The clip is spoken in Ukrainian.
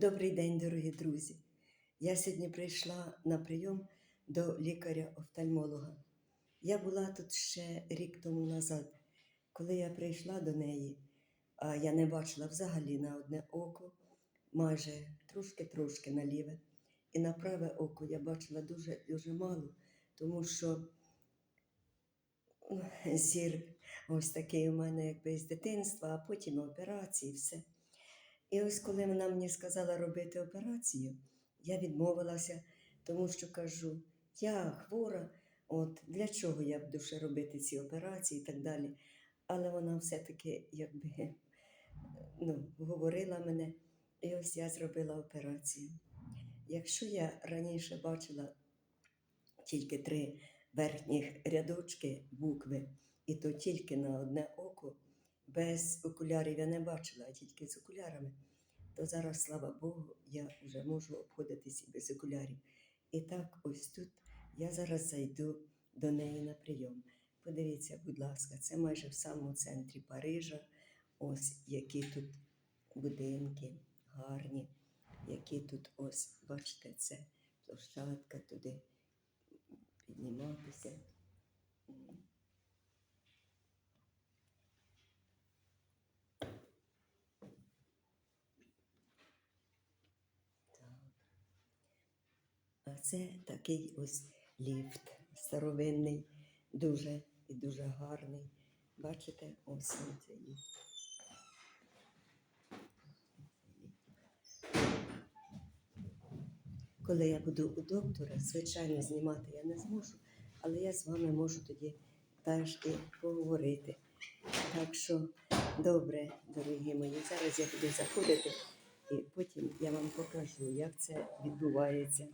Добрий день, дорогі друзі. Я сьогодні прийшла на прийом до лікаря-офтальмолога. Я була тут ще рік тому назад. Коли я прийшла до неї, а я не бачила взагалі на одне око, майже трошки-трошки на ліве. І на праве око я бачила дуже, дуже мало, тому що ну, зір ось такий у мене якби з дитинства, а потім операції, все. І ось коли вона мені сказала робити операцію, я відмовилася, тому що кажу, я хвора, от для чого я буду ще робити ці операції і так далі. Але вона все-таки якби ну, говорила мене, і ось я зробила операцію. Якщо я раніше бачила тільки три верхніх рядочки букви, і то тільки на одне око, без окулярів я не бачила, а тільки з окулярами, то зараз, слава Богу, я вже можу обходитися і без окулярів. І так, ось тут я зараз зайду до неї на прийом. Подивіться, будь ласка, це майже в самому центрі Парижа. Ось які тут будинки гарні, які тут ось, бачите, це площадка туди підніматися. Це такий ось ліфт старовинний, дуже і дуже гарний. Бачите, ось він цей ліфт. Коли я буду у доктора, звичайно, знімати я не зможу, але я з вами можу тоді і поговорити. Так що добре, дорогі мої, зараз я буду заходити і потім я вам покажу, як це відбувається.